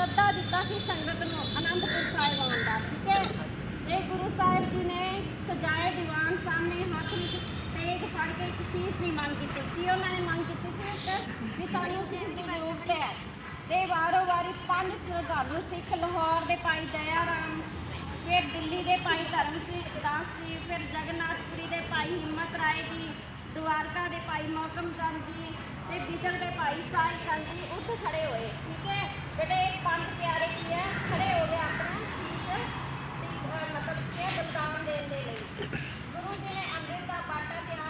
ਸੱਦਾ ਦਿੱਤਾ ਸੀ ਸੰਗਤ ਨੂੰ ਅਨੰਦਪੁਰ ਸਾਹਿਬ ਆਉਣ ਦਾ, ਠੀਕ ਹੈ? ਤੇ ਗੁਰੂ ਸਾਹਿਬ ਜੀ ਨੇ ਸਜਾਏ ਦੀਵਾਨ ਸਾਹਮਣੇ ਹੱਥ ਵਿੱਚ ਤੇਗ ਫੜ ਕੇ ਇੱਕ ਸੀਸ ਦੀ ਮੰਗ ਕੀਤੀ। ਕੀ ਉਹਨਾਂ ਨੇ ਮੰਗ ਕੀਤੀ ਸੀ? ਇੱਕ ਵੀ ਸਾਨੂੰ ਸੀਸ ਦੀ ਜ਼ਰੂਰਤ ਹੈ। ਤੇ ਵਾਰੋ ਵਾਰੀ ਪੰਜ ਸ਼ਰਧਾਲੂ ਸਿੱਖ ਲਾਹੌਰ ਦੇ ਭਾਈ ਦਇਆ ਰਾਮ ਫਿਰ ਦਿੱਲੀ ਦੇ ਭਾਈ ਧਰਮ ਸਿੰਘ ਦਾਸ ਜੀ, ਫਿਰ ਜਗਨਨਾਥਪੁਰੀ ਦੇ ਭਾਈ ਹਿੰਮਤ ਰਾਏ ਜੀ ਦੁਆਰਕਾ ਦੇ ਭਾਈ ਮੋਕਮ ਚੰਦ ਜੀ ਤੇ ਬਿਦਰ ਦੇ ਭਾਈ ਸਾਹਿਬ ਚੰਦ ਜੀ ਉੱਥੇ ਖੜੇ ਹੋਏ, ਠੀਕ ਹੈ? ਬੇਟੇ ਇਹ ਪੰਜ ਪਿਆਰੇ ਕੀ ਹੈ ਖੜੇ ਹੋ ਗਏ ਆਪਣਾ ਠੀਕ ਹੈ ਅਹ, ਮਤਲਬ ਕਿ ਬਲਿਦਾਨ ਦੇਣ ਦੇ ਲਈ। ਗੁਰੂ ਜੀ ਨੇ ਅੰਮ੍ਰਿਤ ਦਾ ਬਾਟਾ ਤਿਆਰ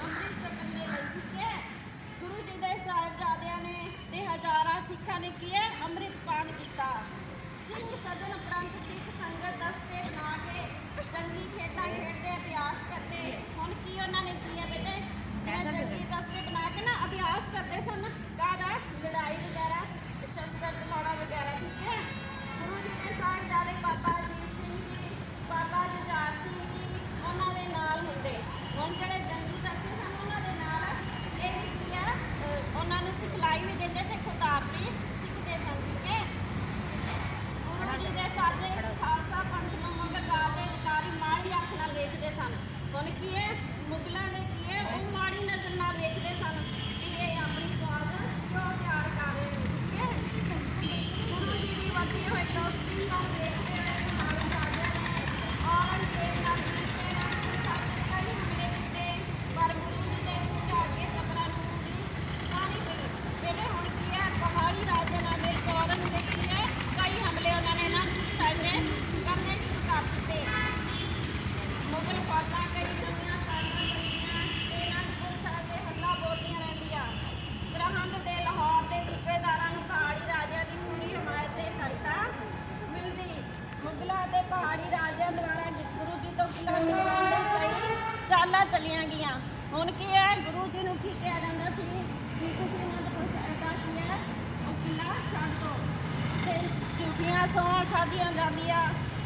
ਝੂਠੀਆਂ ਸੌਂ ਖਾਧੀਆਂ ਜਾਂਦੀਆਂ।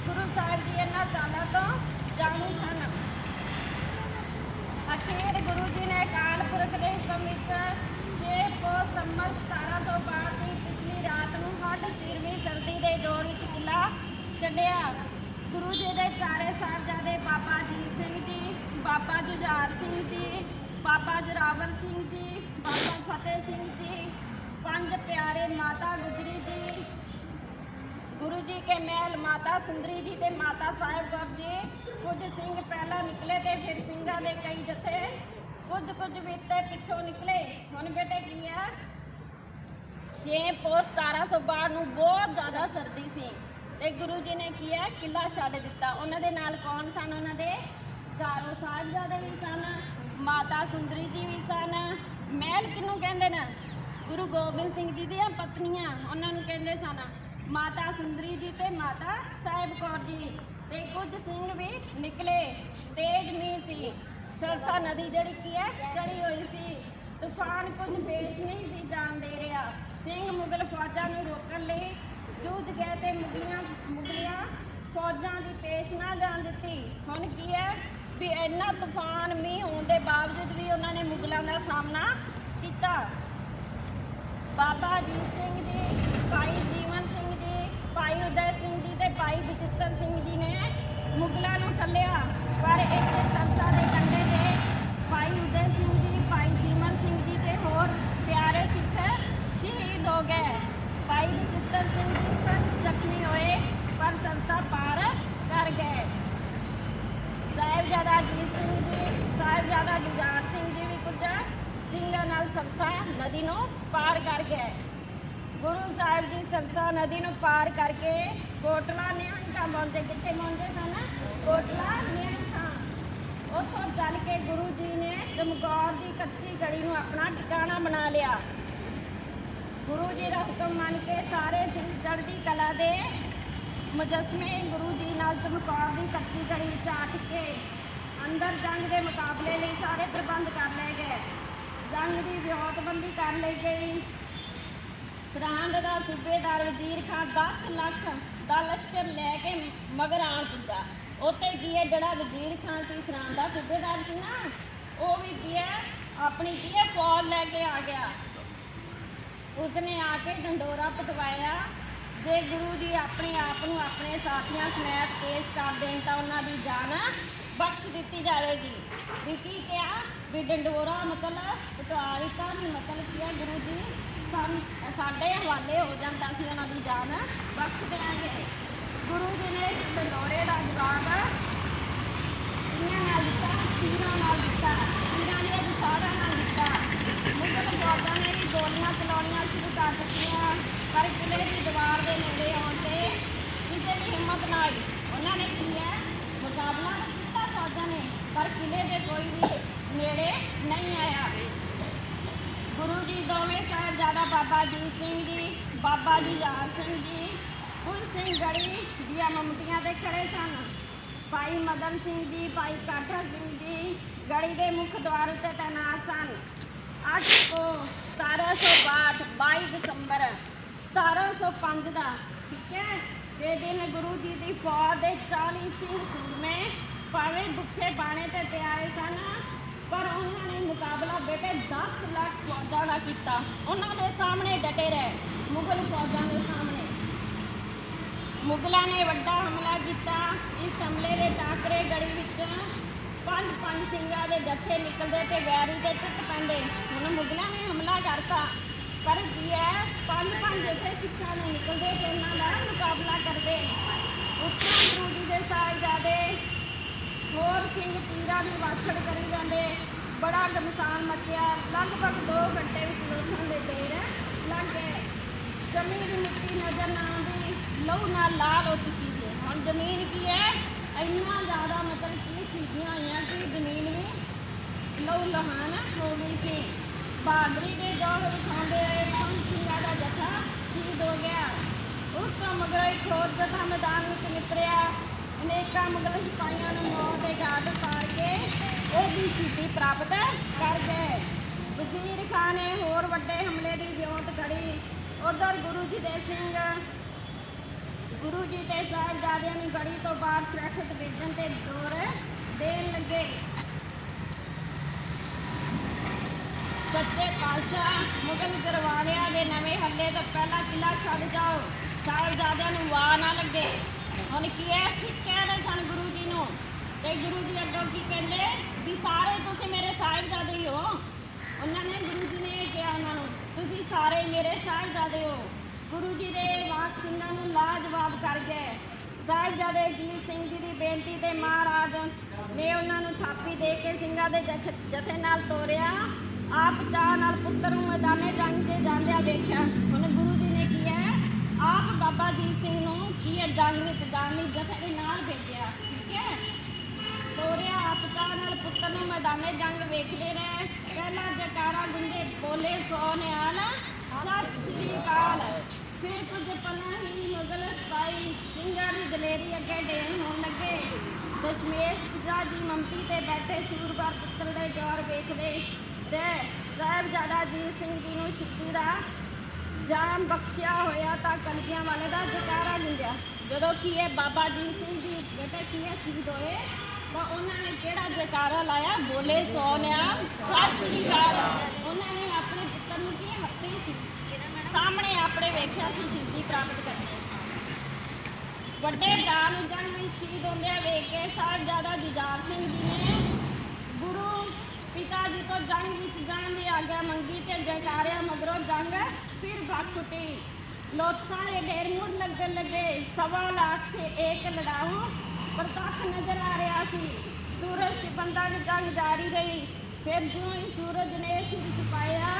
ਗੁਰੂ ਸਾਹਿਬ ਜੀ ਇਹਨਾਂ ਚਾਲਾਂ ਤੋਂ ਜਾਣੂ ਸਨ। ਅਖੀਰ ਗੁਰੂ ਜੀ ਨੇ ਅਕਾਲ ਪੁਰਖ ਦੇ ਹੁਕਮ ਵਿੱਚ ਛੇ ਪੋ ਸੰਮਤ 1762 ਦੀ ਪਿਛਲੀ ਰਾਤ ਨੂੰ ਹੱਡ ਸਿਰਵੀਂ ਸਰਦੀ ਦੇ ਦੌਰ ਵਿੱਚ ਕਿਲਾ ਛੱਡਿਆ। ਗੁਰੂ ਜੀ ਦੇ ਚਾਰੇ ਸਾਹਿਬਜ਼ਾਦੇ ਬਾਬਾ ਅਜੀਤ ਸਿੰਘ ਜੀ, ਬਾਬਾ ਜੁਝਾਰ ਸਿੰਘ ਜੀ, ਬਾਬਾ ਜਰਾਵਰ ਸਿੰਘ ਜੀ, ਬਾਬਾ ਫਤਿਹ ਸਿੰਘ ਜੀ, ਪੰਜ ਪਿਆਰੇ ਮਾਤਾ ਗੁਜਰੀ ਜੀ ਗੁਰੂ ਜੀ ਕੇ ਮਹਿਲ ਮਾਤਾ ਸੁੰਦਰੀ ਜੀ ਤੇ ਮਾਤਾ ਸਾਹਿਬ ਕੌਰ ਜੀ, ਕੁਝ ਸਿੰਘ ਪਹਿਲਾਂ ਨਿਕਲੇ ਤੇ ਫਿਰ ਸਿੰਘਾਂ ਦੇ ਕਈ ਜਥੇ। ਕੁਝ ਕੁਝ ਵੀਤੇ ਪਿੱਛੋਂ ਨਿਕਲੇ। ਹੁਣ ਬੇਟੇ ਕੀ ਆ? 6 ਪੋਸ 1762 ਨੂੰ ਬਹੁਤ ਜ਼ਿਆਦਾ ਸਰਦੀ ਸੀ। ਤੇ ਗੁਰੂ ਜੀ ਨੇ ਕੀ ਹੈ ਕਿਲਾ ਛੱਡ ਦਿੱਤਾ। ਉਹਨਾਂ ਦੇ ਨਾਲ ਕੌਣ ਸਨ ਉਹਨਾਂ ਦੇ? ਚਾਰੋਂ ਸਾਹਿਬਜ਼ਾਦੇ ਵੀ ਸਨ, ਮਾਤਾ ਸੁੰਦਰੀ ਜੀ ਵੀ ਸਨ। ਮਹਿਲ ਕਿਹਨੂੰ ਕਹਿੰਦੇ ਨੇ? ਗੁਰੂ ਗੋਬਿੰਦ ਸਿੰਘ ਜੀ ਦੀਆਂ ਪਤਨੀਆਂ, ਉਹਨਾਂ ਨੂੰ ਕਹਿੰਦੇ ਸਨ। ਮਾਤਾ ਸੁੰਦਰੀ ਜੀ ਤੇ ਮਾਤਾ ਸਾਹਿਬ ਕੌਰ ਜੀ ਤੇ ਕੁਝ ਸਿੰਘ ਵੀ ਨਿਕਲੇ, ਤੇਜ਼ ਮੀਂਹ ਸੀ। ਸਰਸਾ ਨਦੀ ਜਿਹੜੀ ਕੀ ਹੈ ਚੜੀ ਹੋਈ ਸੀ। ਤੂਫਾਨ ਕੁਝ ਪੇਸ਼ ਨਹੀਂ ਸੀ ਜਾਣ ਦੇ ਰਿਹਾ। ਸਿੰਘ ਮੁਗਲ ਫੌਜਾਂ ਨੂੰ ਰੋਕਣ ਲਈ ਜੂਝ ਗਏ ਤੇ ਮੁਗਲੀਆਂ ਮੁਗਲੀਆਂ ਫੌਜਾਂ ਦੀ ਪੇਸ਼ ਨਾ ਜਾਣ ਦਿੱਤੀ। ਹੁਣ ਕੀ ਹੈ ਵੀ ਇੰਨਾ ਤੂਫਾਨ, ਮੀਂਹ ਹੋਣ ਦੇ ਬਾਵਜੂਦ ਵੀ ਉਹਨਾਂ ਨੇ ਮੁਗਲਾਂ ਦਾ ਸਾਹਮਣਾ ਕੀਤਾ। ਬਾਬਾ ਅਜੀਤ ਸਿੰਘ ਜੀ ਭਾਈ ਜੀਵਨ ਭਾਈ ਉਦੈ ਸਿੰਘ ਜੀ ਤੇ ਭਾਈ ਬਚਿੱਤਰ ਸਿੰਘ ਜੀ ਨੇ ਮੁਗਲਾਂ ਨੂੰ ਟੱਲਿਆ ਪਰ ਇੱਥੇ ਸਰਸਾ ਦੇ ਕੰਢੇ ਤੇ ਭਾਈ ਉਦੈ ਸਿੰਘ ਜੀ ਭਾਈ ਜੀਵਨ ਸਿੰਘ ਜੀ ਤੇ ਹੋਰ ਪਿਆਰੇ ਸਿੱਖ ਸ਼ਹੀਦ ਹੋ ਗਏ ਭਾਈ ਬਚਿੱਤਰ ਸਿੰਘ ਜੀ ਸਖਤ ਜ਼ਖਮੀ ਹੋਏ ਪਰ ਸਰਸਾ ਪਾਰ ਨਦੀ ਨੂੰ ਪਾਰ ਕਰ ਗਏ ਗੁਰੂ ਸਾਹਿਬ ਜੀ ਸਰਸਾ ਨਦੀ ਨੂੰ ਪਾਰ ਕਰਕੇ ਕੋਟਲਾ ਨਿਹੰਗਾ ਪਹੁੰਚੇ ਕਿੱਥੇ ਪਹੁੰਚੇ ਸਨ? ਕੋਟਲਾ ਨਿਹੰਗਾ ਉੱਥੋਂ ਚੱਲ ਕੇ ਗੁਰੂ ਜੀ ਨੇ ਚਮਕੌਰ ਦੀ ਕੱਚੀ ਗੜੀ ਨੂੰ ਆਪਣਾ ਟਿਕਾਣਾ ਬਣਾ ਲਿਆ। ਗੁਰੂ ਜੀ ਦਾ ਹੁਕਮ ਮੰਨ ਕੇ ਸਾਰੇ ਸਿੰਘ ਚੜ੍ਹਦੀ ਕਲਾ ਦੇ ਮੁਜਸਮੇ ਗੁਰੂ ਜੀ ਨਾਲ ਚਮਕੌਰ ਦੀ ਕੱਚੀ ਗੜੀ ਵਿੱਚ ਆ ਕੇ ਅੰਦਰ ਜੰਗ ਦੇ ਮੁਕਾਬਲੇ ਲਈ ਸਾਰੇ ਪ੍ਰਬੰਧ ਕਰ ਲਏ ਗਏ। ਜੰਗ ਦੀ ਵਿਉਂਤਬੰਦੀ ਕਰ ਲਈ ਗਈ। ਸਰਹੰਦ ਦਾ ਸੂਬੇਦਾਰ ਵਜ਼ੀਰ ਖਾਨ 10 ਲੱਖ ਦਾ ਲਸ਼ਕਰ ਲੈ ਕੇ ਮਗਰ ਆਣ ਪੁੱਜਾ। ਉੱਥੇ ਕੀ ਹੈ? ਜਿਹੜਾ ਵਜ਼ੀਰ ਖਾਨ ਸੀ ਸਰਹੰਦ ਦਾ ਸੂਬੇਦਾਰ ਸੀ ਨਾ, ਉਹ ਵੀ ਕੀ ਹੈ? ਆਪਣੀ ਕੀ ਹੈ? ਫੌਜ ਲੈ ਕੇ ਆ ਗਿਆ। ਉਸਨੇ ਆ ਕੇ ਡੰਡੋਰਾ ਪਟਵਾਇਆ। ਜੇ ਗੁਰੂ ਜੀ ਆਪਣੇ ਆਪ ਨੂੰ ਆਪਣੇ ਸਾਥੀਆਂ ਸਮੇਤ ਪੇਸ਼ ਕਰ ਦੇਣ ਤਾਂ ਉਹਨਾਂ ਦੀ ਜਾਨ ਬਖਸ਼ ਦਿੱਤੀ ਜਾਵੇਗੀ। ਵੀ ਕੀ ਕਿਹਾ? ਵੀ ਡੰਡੋਰਾ ਮਤਲਬ ਪਟਵਾ ਦਿੱਤਾ ਮਤਲਬ ਕੀ ਹੈ ਗੁਰੂ ਜੀ? ਸਾਨੂੰ ਸਾਡੇ ਹਵਾਲੇ ਹੋ ਜਾਂਦਾ ਸੀ ਉਹਨਾਂ ਦੀ ਜਾਨ। ਬਖਸ਼ ਦੇਣਗੇ। ਗੁਰੂ ਜੀ ਨੇ ਇਸ ਦਾ ਜਵਾਬ ਤੀਰਾਂ ਨਾਲ ਦਿੱਤਾ ਤੀਰਾਂ ਨਾਲ ਦਿੱਤਾ ਤੀਰਾਂ ਨੇ ਵਿਸਾਰਾਂ ਨਾਲ ਦਿੱਤਾ। ਮੁਗਲ ਫੌਜਾਂ ਨੇ ਵੀ ਗੋਲੀਆਂ ਚਲਾਉਣੀਆਂ ਸ਼ੁਰੂ ਕਰ ਦਿੱਤੀਆਂ, ਪਰ ਕਿਲੇ ਦੀ ਦੀਵਾਰ ਦੇ ਨੇੜੇ ਆਉਣ ਤੇ ਕਿਸੇ ਦੀ ਹਿੰਮਤ ਨਾ ਆਈ ਉਹਨਾਂ ਨੇ ਕੀ ਹੈ ਮੁਕਾਬਲਾ ਕੀਤਾ ਫੌਜਾਂ ਨੇ, ਪਰ ਕਿਲੇ ਦੇ ਕੋਈ ਵੀ ਨੇੜੇ ਨਹੀਂ ਆਇਆ। ਗੁਰੂ ਜੀ ਦੋਵੇਂ ਸਾਹਿਬਜ਼ਾਦਾ ਬਾਬਾ ਅਜੀਤ ਸਿੰਘ ਜੀ, ਬਾਬਾ ਜੀ ਯਾਰ ਸਿੰਘ ਜੀ ਫੁੱਲ ਸਿੰਘ ਗੜੀ ਦੀਆਂ ਮਮਤੀਆਂ ਤੇ ਖੜੇ ਸਨ। ਭਾਈ ਮਦਨ ਸਿੰਘ ਜੀ, ਭਾਈ ਕਾਠਾ ਸਿੰਘ ਜੀ ਗੜੀ ਦੇ ਮੁੱਖ ਦਵਾਰ ਉੱਤੇ ਤੈਨਾਤ ਸਨ। 8 ਕੋ 1762 22 ਦਸੰਬਰ 1705 ਦਾ, ਠੀਕ ਹੈ? ਇਹ ਦਿਨ ਗੁਰੂ ਜੀ ਦੀ ਫੌਜ ਦੇ 40 ਸਿੰਘ ਸੂਰਮੇ ਭਾਵੇਂ ਭੁੱਖੇ ਬਾਣੇ ਤੇ ਆਏ ਸਨ ਪਰ ਉਹਨਾਂ ਨੇ ਮੁਕਾਬਲਾ ਬੇਟੇ 10 ਲੱਖ ਫੌਜਾਂ ਦਾ ਕੀਤਾ। ਉਹਨਾਂ ਦੇ ਸਾਹਮਣੇ ਡਟੇ ਰਹੇ। ਮੁਗਲ ਫੌਜਾਂ ਦੇ ਸਾਹਮਣੇ। ਮੁਗਲਾਂ ਨੇ ਵੱਡਾ ਹਮਲਾ ਕੀਤਾ। ਇਸ ਹਮਲੇ ਦੇ ਟਾਕਰੇ ਗੜੀ ਵਿੱਚ ਪੰਜ ਪੰਜ ਸਿੰਘਾਂ ਦੇ ਜੱਥੇ ਨਿਕਲਦੇ ਤੇ ਵੈਰੀ ਦੇ ਟੁੱਟ ਪੈਂਦੇ। ਹੁਣ ਮੁਗਲਾਂ ਨੇ ਹਮਲਾ ਕਰਤਾ। ਪਰ ਕੀ ਹੈ? ਪੰਜ ਪੰਜ ਜੱਥੇ ਸਿੱਖਾਂ ਨੇ ਨਿਕਲਦੇ ਤੇ ਉਹਨਾਂ ਦਾ ਮੁਕਾਬਲਾ ਕਰਦੇ। ਉੱਤਰਾਂ ਗੁਰੂ ਜੀ ਦੇ ਸਾਹਿਬਜ਼ਾਦੇ ਹੋਰ ਸਿੰਘ ਤੀਰਾਂ ਦੀ ਵਾਛੜ ਕਰੀ ਜਾਂਦੇ। ਬੜਾ ਗਮਸਾਨ ਮਚਿਆ। ਲਗਭਗ 2 ਘੰਟੇ ਵਿੱਚ ਲੋਕਾਂ ਦੇ ਦੇਰ ਲੱਗ ਗਏ। ਜ਼ਮੀਨ ਦੀ ਮਿੱਟੀ ਨਜ਼ਰ ਨਾ ਆਉਂਦੀ। ਲਹੂ ਨਾਲ ਲਾਲ ਹੋ ਚੁੱਕੀ ਸੀ। ਹੁਣ ਜ਼ਮੀਨ ਕੀ ਹੈ? ਇੰਨਾ ਜ਼ਿਆਦਾ ਮਤਲਬ ਕੀ ਸੀਗੀਆਂ ਹੋਈਆਂ ਕਿ ਜ਼ਮੀਨ ਵੀ ਲਹੂ ਲਹਾਨ ਹੋ ਗਈ ਸੀ। ਬਹਾਦਰੀ ਦੇ ਜੋਹਰ ਵਿਖਾਉਂਦੇ ਹੋਏ ਪੰਜ ਸਿੰਘਾਂ ਦਾ ਜਥਾ ਸ਼ਹੀਦ ਹੋ ਗਿਆ। ਉਸ ਤੋਂ ਮਗਰੋਂ ਇੱਕ ਹੋਰ ਜਥਾ ਮੈਦਾਨ ਵਿੱਚ ਨਿਤਰਿਆ ਅਨੇਕਾਂ ਮੁਗਲ ਸਿਪਾਹੀਆਂ ਨੂੰ ਮੌਤ ਸ਼ਹੀਦੀ ਪ੍ਰਾਪਤ ਕਰ ਗਏ ਵਜ਼ੀਰ ਖਾਨ ਨੇ ਹੋਰ ਵੱਡੇ ਹਮਲੇ ਦੀ ਵਿਉਂਤ ਖੜੀ ਉਧਰ ਗੁਰੂ ਜੀ ਦੇ ਸਿੰਘ, ਗੁਰੂ ਜੀ ਦੇ ਸਾਹਿਬਜ਼ਾਦਿਆਂ ਨੂੰ ਗੜੀ ਤੋਂ ਬਾਹਰ ਸੁਰੱਖਿਅਤ ਭੇਜਣ ਤੇ ਦੌਰ ਦੇਣ ਲੱਗੇ। ਸੱਚੇ ਪਾਤਸ਼ਾਹ ਮੁਗਲ ਦਰਬਾਰਿਆਂ ਦੇ ਨਵੇਂ ਹੱਲੇ ਤੋਂ ਪਹਿਲਾਂ ਕਿਲਾ ਛੱਡ ਜਾਓ। ਸਾਹਿਬਜ਼ਾਦਿਆਂ ਨੂੰ ਵਾਹ ਨਾ ਲੱਗੇ। ਹੁਣ ਕੀ ਹੈ? ਸਿੱਖ ਕਹਿ ਰਹੇ ਸਨ ਗੁਰੂ ਜੀ ਨੂੰ। ਤੇ ਗੁਰੂ ਜੀ ਅੱਗੋਂ ਕੀ ਕਹਿੰਦੇ? ਵੀ ਸਾਰੇ ਤੁਸੀਂ ਮੇਰੇ ਸਾਹਿਬਜ਼ਾਦੇ ਹੀ। ਹੋ ਉਹਨਾਂ ਨੇ ਗੁਰੂ ਜੀ ਨੇ ਕਿਹਾ ਉਹਨਾਂ ਨੂੰ, ਤੁਸੀਂ ਸਾਰੇ ਮੇਰੇ ਸਾਹਿਬਜ਼ਾਦੇ ਹੋ। ਗੁਰੂ ਜੀ ਦੇ ਵਾਕ ਸਿੰਘਾਂ ਨੂੰ ਲਾਜਵਾਬ ਕਰ ਗਏ। ਸਾਹਿਬਜ਼ਾਦੇ ਅਜੀਤ ਸਿੰਘ ਜੀ ਦੀ ਬੇਨਤੀ ਤੇ ਮਹਾਰਾਜ ਨੇ ਉਹਨਾਂ ਨੂੰ ਥਾਪੀ ਦੇ ਕੇ ਸਿੰਘਾਂ ਦੇ ਜਥ- ਜਥੇ ਨਾਲ ਤੋਰਿਆ। ਆਪ ਚਾਹ ਨਾਲ ਪੁੱਤਰ ਨੂੰ ਮੈਦਾਨੇ ਜੰਗ 'ਚ ਜਾਂਦਿਆਂ ਦੇਖਿਆ ਹੁਣ ਗੁਰੂ ਜੀ ਨੇ ਕੀ ਹੈ? ਆਪ ਬਾਬਾ ਅਜੀਤ ਸਿੰਘ ਨੂੰ ਕੀ ਹੈ? ਜੰਗ ਵਿੱਚ ਜਾਣ ਜਥੇ ਦੇ ਨਾਲ ਭੇਜਿਆ। ਠੀਕ ਹੈ? ਤੋਰਿਆ ਆਪ ਨਾਲ ਪੁੱਤਰ ਨੂੰ ਮੈਦਾਨੇ ਜੰਗ ਵੇਖਦੇ ਰਹੇ ਪਹਿਲਾ ਜਕਾਰਾ ਗੁੰਦੇ ਬੋਲੇ ਸੋ ਨਿਆਲ ਸਤਿ ਸ੍ਰੀ ਅਕਾਲ। ਫਿਰ ਕੁਝ ਪਨਾ ਹੀ ਮੁਗਲ ਸਪਾਈ ਸਿੰਘਾਂ ਦੀ ਦਲੇਰੀ ਅੱਗੇ ਢੇਰ ਹੋਣ ਲੱਗੇ। ਦਸ਼ਮੇਸ਼ ਪਿਤਾ ਜੀ ਮੰਪੀ ਤੇ ਬੈਠੇ ਸੂਰਬਾ ਪੁੱਤਰ ਦੇ ਜੋਰ ਵੇਖਦੇ ਤੇ ਸਾਹਿਬਜ਼ਾਦਾ ਅਜੀਤ ਸਿੰਘ ਜੀ ਨੂੰ ਸ਼ਕਤੀ ਦਾ ਜਾਨ ਬਖਸ਼ਿਆ ਹੋਇਆ ਤਾਂ ਕਲਗੀਆਂ ਵਾਲੇ ਦਾ ਜਕਾਰਾ ਗੁੰਜਿਆ। ਜਦੋਂ ਕੀ ਹੈ ਬਾਬਾ ਜੀ ਸਿੰਘ ਜੀ, ਬੇਟੇ ਕੀ ਹੈ, ਸ਼ਹੀਦ ਹੋਏ? ਤਾਂ ਉਹਨਾਂ ਨੇ ਕਿਹੜਾ ਜਕਾਰਾ ਲਾਇਆ? ਬੋਲੇ ਸੋਨਿਆ ਸਤਿ ਸ੍ਰੀ ਅਕਾਲ। ਉਹਨਾਂ ਨੇ ਆਪਣੇ ਪੁੱਤਰ ਨੂੰ ਕੀ ਹੱਥੀ ਸੀ? ਸਾਹਮਣੇ ਆਪਣੇ ਵੇਖਿਆ ਸੀ ਸ਼ਹੀਦੀ ਪ੍ਰਾਪਤ ਕਰਨੀ। ਵੱਡੇ ਭਰਾ ਨੂੰ ਜੰਗ ਵਿੱਚ ਸ਼ਹੀਦ ਹੁੰਦਿਆਂ ਵੇਖ ਕੇ। ਸਾਹਿਬਜ਼ਾਦਾ ਜੁਝਾਰ ਸਿੰਘ ਜੀ ਨੇ ਗੁਰੂ ਪਿਤਾ ਜੀ ਤੋਂ ਜੰਗ ਵਿੱਚ ਜਾਣ ਦੀ ਆਗਿਆ ਮੰਗੀ ਤੇ ਜਕਾਰਿਆਂ ਮਗਰੋਂ ਜੰਗ ਫਿਰ ਭੱਖ ਉੱਠੀ ਲੋਕਾਂ ਦੇ ਢੇਰ ਮੁੜ ਲੱਗਣ ਲੱਗੇ। ਸਵਾ ਲੱਖ ਸੇ ਇੱਕ ਲੜਾਊ ਪ੍ਰਤੱਖ ਨਜ਼ਰ ਆ ਰਿਹਾ ਸੀ। ਸੂਰਜ ਛਿਪੰਦਾ ਦੀ ਜੰਗ ਜਾਰੀ ਰਹੀ। ਫਿਰ ਜਿਉਂ ਹੀ ਸੂਰਜ ਨੇ ਸਿਰ ਛੁਪਾਇਆ,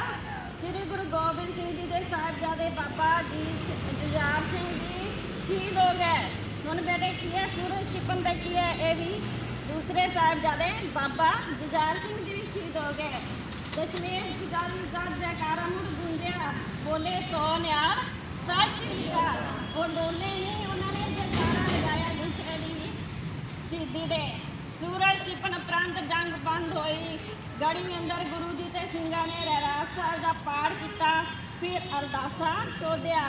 ਸ੍ਰੀ ਗੁਰੂ ਗੋਬਿੰਦ ਸਿੰਘ ਜੀ ਦੇ ਸਾਹਿਬਜ਼ਾਦੇ ਬਾਬਾ ਜੀ ਜੁਝਾਰ ਸਿੰਘ ਜੀ ਸ਼ਹੀਦ ਹੋ ਗਏ। ਹੁਣ ਬੇਟੇ, ਕੀ ਹੈ? ਸੂਰਜ ਛਿਪਣ ਦਾ ਕੀ ਹੈ? ਇਹ ਵੀ ਦੂਸਰੇ ਸਾਹਿਬਜ਼ਾਦੇ ਬਾਬਾ ਜੁਝਾਰ ਸਿੰਘ ਜੀ ਵੀ ਸ਼ਹੀਦ ਹੋ ਗਏ। ਦਸ਼ਮੇਸ਼ ਦੀ ਗੱਲ ਜਦ ਜੈਕਾਰਾ ਮੁੜ ਗੂੰਜਿਆ ਬੋਲੇ ਸੋ ਨਿਆਰ ਸਤਿ ਸ਼੍ਰੀ ਅਕਾਲ। ਉਹ ਡੋਲੇ ਦੇ ਸੂਰਜ ਛਿਪਣ ਉਪਰੰਤ ਜੰਗ ਬੰਦ ਹੋਈ। ਗੜੀ ਅੰਦਰ ਗੁਰੂ ਜੀ ਤੇ ਸਿੰਘਾਂ ਨੇ ਰਹਿਰਾਸ ਸਾਹਿਬ ਦਾ ਪਾਠ ਕੀਤਾ। ਫਿਰ ਅਰਦਾਸਾਂ ਤੋਦਿਆ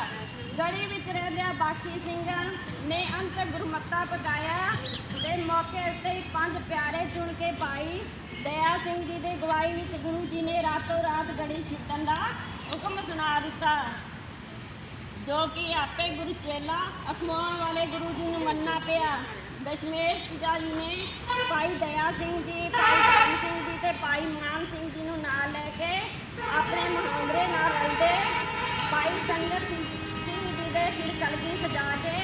ਗੜੀ ਵਿੱਚ ਰਹਿੰਦਿਆਂ ਬਾਕੀ ਸਿੰਘਾਂ ਨੇ ਅੰਤ ਗੁਰਮੱਤਾ ਪਕਾਇਆ ਤੇ ਮੌਕੇ ਉੱਤੇ ਹੀ ਪੰਜ ਪਿਆਰੇ ਚੁਣ ਕੇ ਪਾਈ। ਦਇਆ ਸਿੰਘ ਜੀ ਦੀ ਗਵਾਈ ਵਿੱਚ ਗੁਰੂ ਜੀ ਨੇ ਰਾਤੋਂ ਰਾਤ ਗੜੀ ਛਿੱਟਣ ਦਾ ਹੁਕਮ ਸੁਣਾ ਦਿੱਤਾ। ਜੋ ਕਿ ਆਪੇ ਗੁਰੂ ਚੇਲਾ ਅਖਵਾਉਣ ਵਾਲੇ ਗੁਰੂ ਜੀ ਨੂੰ ਮੰਨਣਾ ਪਿਆ। ਦਸ਼ਮੇਸ਼ ਪਿਤਾ ਜੀ ਨੇ ਭਾਈ ਦਇਆ ਸਿੰਘ ਜੀ, ਭਾਈ ਧਰਮ ਸਿੰਘ ਜੀ ਤੇ ਭਾਈ ਮਾਨ ਸਿੰਘ ਜੀ ਨੂੰ ਨਾਲ ਲੈ ਕੇ ਆਪਣੇ ਮੁਹਾਵਰੇ ਨਾਲ ਰਲਦੇ ਭਾਈ ਸੰਗਤ ਸਿੰਘ ਜੀ ਦੇ ਸਿਰ ਕਲਗੀ ਸਜਾ ਕੇ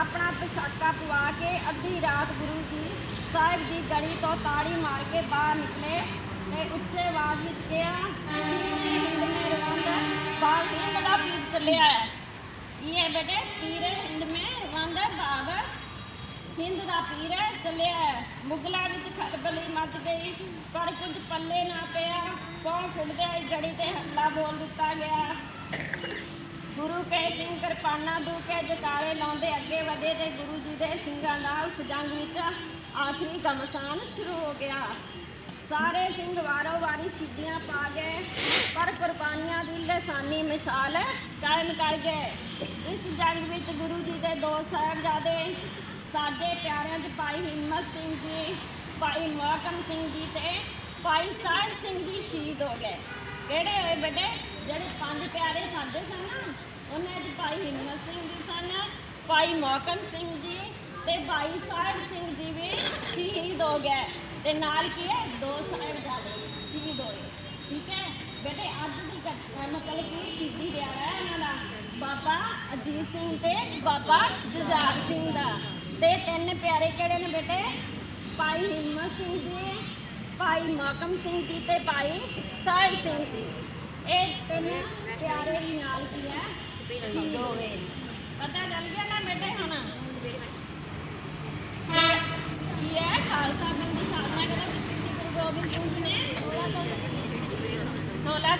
ਆਪਣਾ ਪਸਾਕਾ ਪਵਾ ਕੇ ਅੱਧੀ ਰਾਤ ਗੁਰੂ ਜੀ ਸਾਹਿਬ ਦੀ ਗੜੀ ਤੋਂ ਤਾੜੀ ਮਾਰ ਕੇ ਬਾਹਰ ਨਿਕਲੇ ਤੇ ਉੱਚੇ ਆਵਾਜ਼ ਵਿੱਚ ਕਿਹਾ "ਪੀਰੇ ਹਿੰਦ ਮੇ ਰਵੰਦਾ ਬਾਗ ਹਿੰਦ ਦਾ ਪੀਰ ਚੱਲਿਆ ਹੈ? ਇਹ ਹੈ ਬੇਟੇ? ਪੀਰ, ਹਿੰਦ ਮੇ ਰਵੰਦਾ ਬਾਗ ਹਿੰਦ ਦਾ ਪੀਰ ਹੈ, ਚੱਲਿਆ ਮੁਗਲਾਂ ਵਿੱਚ ਖਲਬਲੀ ਮੱਚ ਗਈ, ਪਰ ਕੁਝ ਪੱਲੇ ਨਾ ਪਿਆ। ਕੌਣ ਫੁੱਟਦੇ ਆਈ ਜੜੀ ਤੇ ਹੱਲਾ ਬੋਲ ਦਿੱਤਾ ਗਿਆ? ਗੁਰੂ ਕੈ ਸਿੰਘ ਕਿਰਪਾਨਾ ਦੂ ਕੇ ਜਕਾਰੇ ਲਾਉਂਦੇ ਅੱਗੇ ਵਧੇ ਤੇ ਗੁਰੂ ਜੀ ਦੇ ਸਿੰਘਾਂ ਨਾਲ ਉਸ ਜੰਗ ਵਿੱਚ ਆਖਰੀ ਘਮਸਾਨ ਸ਼ੁਰੂ ਹੋ ਗਿਆ। ਸਾਰੇ ਸਿੰਘ ਵਾਰੋ ਵਾਰੀ ਸਿੱਧੀਆਂ ਪਾ ਗਏ, ਪਰ ਕੁਰਬਾਨੀਆਂ ਦੀ ਲਸਾਨੀ ਮਿਸਾਲ ਕਾਇਮ ਕਰ ਗਏ। ਇਸ ਜੰਗ ਵਿੱਚ ਗੁਰੂ ਜੀ ਦੇ ਦੋ ਸਾਹਿਬਜ਼ਾਦੇ ਸਾਡੇ ਪਿਆਰਿਆਂ ਦੇ ਭਾਈ ਹਿੰਮਤ ਸਿੰਘ ਜੀ ਭਾਈ ਮੋਹਕਮ ਸਿੰਘ ਜੀ ਤੇ ਭਾਈ ਸਾਹਿਬ ਸਿੰਘ ਜੀ ਸ਼ਹੀਦ ਹੋ ਗਏ। ਕਿਹੜੇ ਹੋਏ ਬੇਟੇ ਜਿਹੜੇ ਪੰਜ ਪਿਆਰੇ ਸਾਡੇ ਸਨ ਨਾ, ਉਹਨਾਂ ਵਿੱਚ ਭਾਈ ਹਿੰਮਤ ਸਿੰਘ ਜੀ ਸਨ ਭਾਈ ਮੋਹਕਮ ਸਿੰਘ ਜੀ ਤੇ ਭਾਈ ਸਾਹਿਬ ਸਿੰਘ ਜੀ ਵੀ ਸ਼ਹੀਦ ਹੋ ਗਏ। ਤੇ ਨਾਲ ਕੀ ਹੈ? ਦੋ ਸਾਹਿਬਜ਼ਾਦੇ ਸ਼ਹੀਦ ਹੋਏ। ਠੀਕ ਹੈ? ਬੇਟੇ ਅੱਜ ਦੀ ਘਟਨਾ ਮਤਲਬ ਕਿ ਸ਼ਹੀਦੀ ਦਿਹਾੜਾ ਹੈ ਇਹਨਾਂ ਦਾ। ਬਾਬਾ ਅਜੀਤ ਸਿੰਘ ਤੇ ਬਾਬਾ ਜੁਝਾਰ ਸਿੰਘ ਦਾ। ਤੇ ਤਿੰਨ ਪਿਆਰੇ ਕਿਹੜੇ ਨੇ ਬੇਟੇ? ਭਾਈ ਹਿੰਮਤ ਸਿੰਘ ਜੀ, ਭਾਈ ਮਾਕਮ ਸਿੰਘ ਜੀ ਤੇ ਭਾਈ ਸਾਹਿਬ ਸਿੰਘ ਜੀ। ਇਹ ਤਿੰਨ ਪਿਆਰੇ ਵੀ ਨਾਲ ਕੀ ਹੈ? ਸ਼ਹੀਦ ਹੋ ਪਤਾ ਲੱਗ ਗਿਆ ਨਾ ਬੇਟੇ ਹੁਣ? ਕੀ ਹੈ? ਖਾਲਸਾ ਪੰਥ ਦੀ ਸਾਧਨਾ ਕਰੇ ਗੁਰੂ ਗੋਬਿੰਦ ਸਿੰਘ ਜੀ ਨੇ? 1600 1600